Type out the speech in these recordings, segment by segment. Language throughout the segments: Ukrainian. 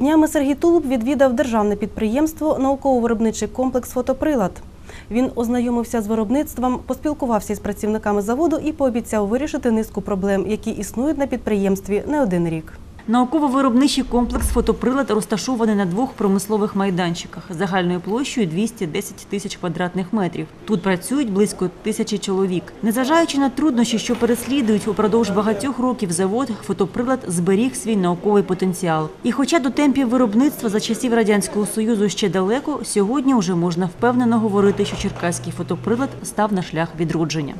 Днями Сергій Тулуб відвідав державне підприємство Науково-виробничий комплекс Фотоприлад. Він ознайомився з виробництвом, поспілкувався із працівниками заводу і пообіцяв вирішити низку проблем, які існують на підприємстві не один рік. Науково-виробничий комплекс «Фотоприлад» розташований на двох промислових майданчиках загальною площею 210 тисяч квадратних метрів. Тут працюють близько тисячі чоловік. Незважаючи на труднощі, що переслідують упродовж багатьох років завод, «Фотоприлад» зберіг свій науковий потенціал. І хоча до темпів виробництва за часів Радянського Союзу ще далеко, сьогодні вже можна впевнено говорити, що черкаський фотоприлад став на шлях відродження.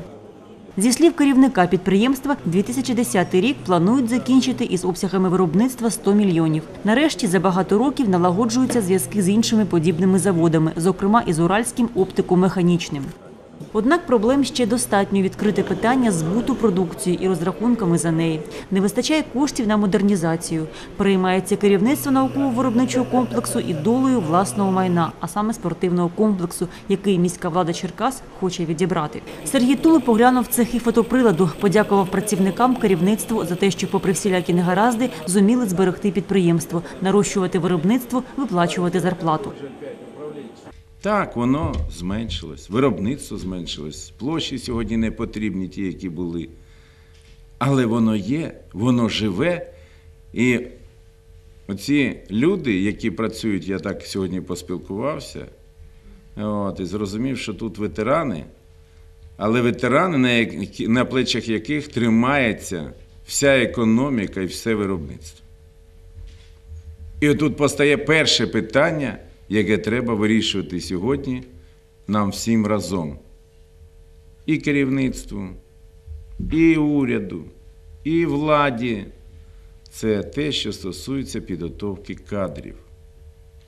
Зі слів керівника підприємства, 2010 рік планують закінчити із обсягами виробництва 100 мільйонів. Нарешті за багато років налагоджуються зв'язки з іншими подібними заводами, зокрема із Уральським оптико-механічним. Однак проблем ще достатньо відкрити питання збуту продукції і розрахунками за неї. Не вистачає коштів на модернізацію. Переймається керівництво науково-виробничого комплексу і долею власного майна, а саме спортивного комплексу, який міська влада Черкас хоче відібрати. Сергій Тули поглянув цехи фотоприладу, подякував працівникам керівництву за те, що, попри всілякі негаразди, зуміли зберегти підприємство, нарощувати виробництво, виплачувати зарплату. Так, воно зменшилось, виробництво зменшилось, площі сьогодні не потрібні ті, які були. Але воно є, воно живе. І оці люди, які працюють, я так сьогодні поспілкувався, от, і зрозумів, що тут ветерани, але ветерани, на, на плечах яких тримається вся економіка і все виробництво. І отут постає перше питання, яке треба вирішувати сьогодні нам всім разом. І керівництву, і уряду, і владі. Це те, що стосується підготовки кадрів.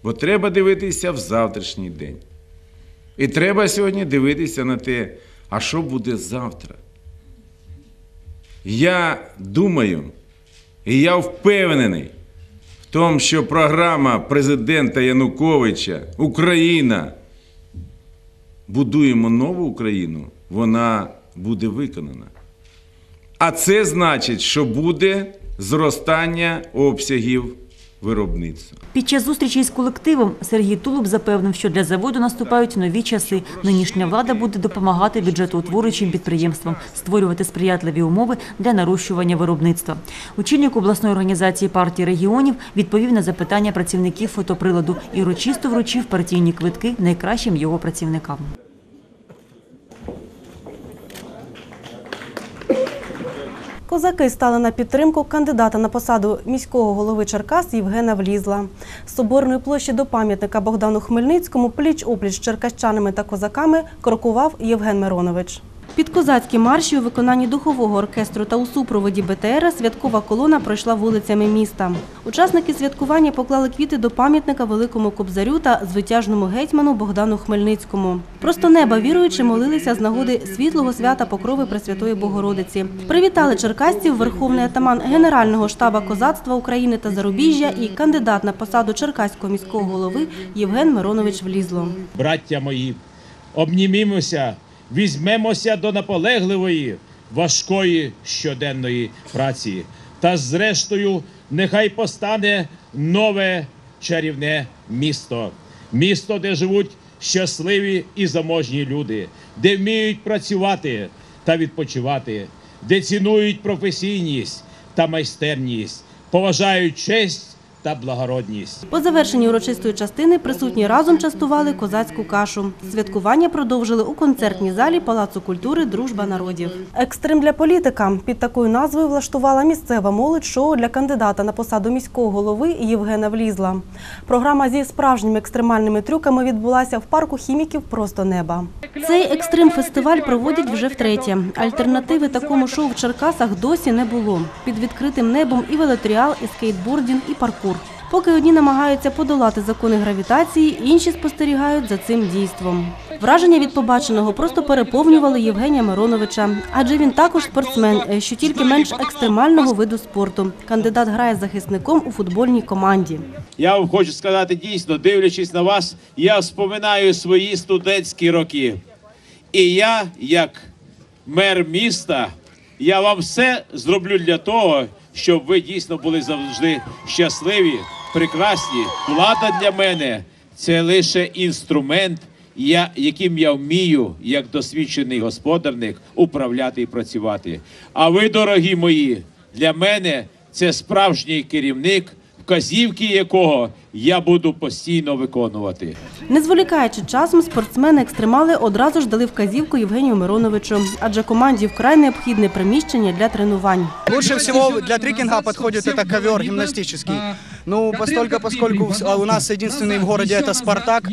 Бо треба дивитися в завтрашній день. І треба сьогодні дивитися на те, а що буде завтра. Я думаю, і я впевнений тому, що програма президента Януковича Україна будуємо нову Україну, вона буде виконана. А це значить, що буде зростання обсягів виробництва. Під час зустрічі із колективом Сергій Тулуб запевнив, що для заводу наступають нові часи. Нинішня влада буде допомагати бюджетоутворюючим підприємствам, створювати сприятливі умови для нарощування виробництва. Очільник обласної організації партії регіонів відповів на запитання працівників фотоприладу і урочисто вручив партійні квитки найкращим його працівникам. Козаки стали на підтримку кандидата на посаду міського голови Черкас Євгена Влізла. З соборної площі до пам'ятника Богдану Хмельницькому пліч-опліч з черкащанами та козаками крокував Євген Миронович. Під козацькі марші у виконанні духового оркестру та у супроводі БТР святкова колона пройшла вулицями міста. Учасники святкування поклали квіти до пам'ятника великому кобзарю та звитяжному гетьману Богдану Хмельницькому. Просто неба віруючи молилися з нагоди світлого свята Покрови Пресвятої Богородиці. Привітали черкасців верховний атаман Генерального штаба козацтва України та Зарубіжжя і кандидат на посаду Черкаського міського голови Євген Миронович Влізло. браття мої, обнімімося, візьмемося до наполегливої, важкої щоденної праці. Та зрештою, нехай постане нове чарівне місто. Місто, де живуть щасливі і заможні люди, де вміють працювати та відпочивати, де цінують професійність та майстерність, поважають честь та благородність. По завершенні урочистої частини присутні разом частували козацьку кашу. Святкування продовжили у концертній залі Палацу культури Дружба народів. Екстрим для політика під такою назвою влаштувала місцева молодь шоу для кандидата на посаду міського голови Євгена Влізла. Програма зі справжніми екстремальними трюками відбулася в парку хіміків Просто неба. Цей екстрим фестиваль проводять вже втретє. Альтернативи такому шоу в Черкасах досі не було. Під відкритим небом і велотріал, і скейтбордінг, і паркур. Поки одні намагаються подолати закони гравітації, інші спостерігають за цим дійством. Враження від побаченого просто переповнювали Євгенія Мироновича, адже він також спортсмен, е, що тільки менш екстремального виду спорту. Кандидат грає захисником у футбольній команді. Я вам хочу сказати дійсно, дивлячись на вас, я вспоминаю свої студентські роки. І я, як мер міста, я вам все зроблю для того, щоб ви дійсно були завжди щасливі прекрасні, влада для мене це лише інструмент, я, яким я вмію, як досвідчений господарник, управляти і працювати. А ви, дорогі мої, для мене це справжній керівник, вказівки якого я буду постійно виконувати. Не зволікаючи часом, спортсмени-екстремали одразу ж дали вказівку Євгенію Мироновичу, адже команді вкрай необхідне приміщення для тренувань. Лучше всего для трекинга подходит это ковер гимнастический. Ну, постольку, поскольку в- у нас единственный в городе это «Спартак»,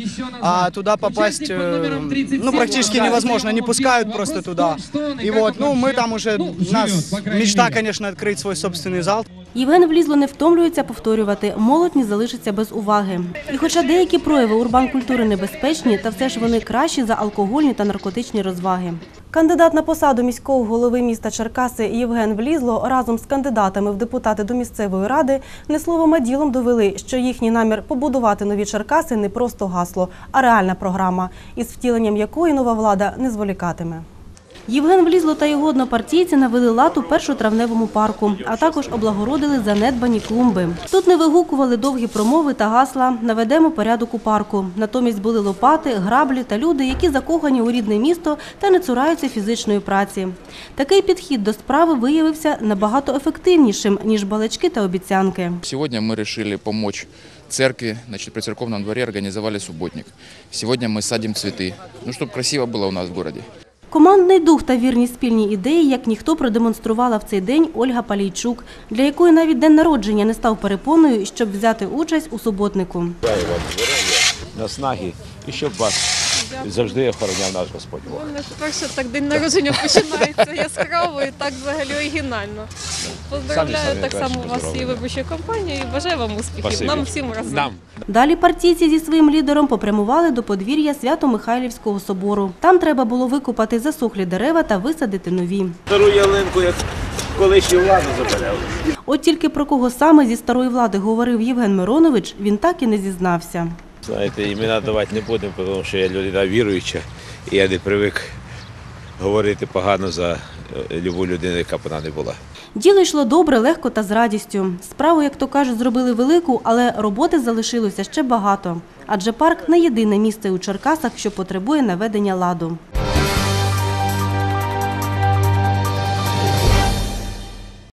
а туда попасть, э, ну, практически невозможно, не пускают просто туда. И вот, ну, мы там уже, у нас мечта, конечно, открыть свой собственный зал. Євген влізло не втомлюється повторювати, молодь не залишиться без уваги. І хоча деякі прояви урбан-культури небезпечні, та все ж вони кращі за алкогольні та наркотичні розваги. Кандидат на посаду міського голови міста Черкаси Євген Влізло разом з кандидатами в депутати до місцевої ради не словом, а ділом довели, що їхній намір побудувати нові Черкаси не просто гасло, а реальна програма, із втіленням якої нова влада не зволікатиме. Євген Влізло та його однопартійці навели лад у першотравневому парку, а також облагородили занедбані клумби. Тут не вигукували довгі промови та гасла «Наведемо порядок у парку». Натомість були лопати, граблі та люди, які закохані у рідне місто та не цураються фізичної праці. Такий підхід до справи виявився набагато ефективнішим, ніж балачки та обіцянки. Сегодня мы решили помочь церкви, значит, при церковном дворе организовали субботник. Сегодня мы садим цветы, ну, чтобы красиво было у нас в городе. Командний дух та вірні спільні ідеї, як ніхто продемонструвала в цей день Ольга Палійчук, для якої навіть день народження не став перепоною, щоб взяти участь у суботнику. наснаги і щоб вас завжди охороняв наш Господь Бог. Мене перше так день народження починається яскраво і так взагалі оригінально. Поздравляю так само вас і виборчу кампанію і бажаю вам успіхів. Спасибі. Нам всім разом. Нам. Далі партійці зі своїм лідером попрямували до подвір'я Свято-Михайлівського собору. Там треба було викопати засохлі дерева та висадити нові. Стару ялинку, як колишню владу забирали. От тільки про кого саме зі старої влади говорив Євген Миронович, він так і не зізнався. Знаєте, імена давати не будемо, тому що я людина віруюча, і я не привик говорити погано за е, любу людину, яка б вона не була. Діло йшло добре, легко та з радістю. Справу, як то кажуть, зробили велику, але роботи залишилося ще багато. Адже парк не єдине місце у Черкасах, що потребує наведення ладу.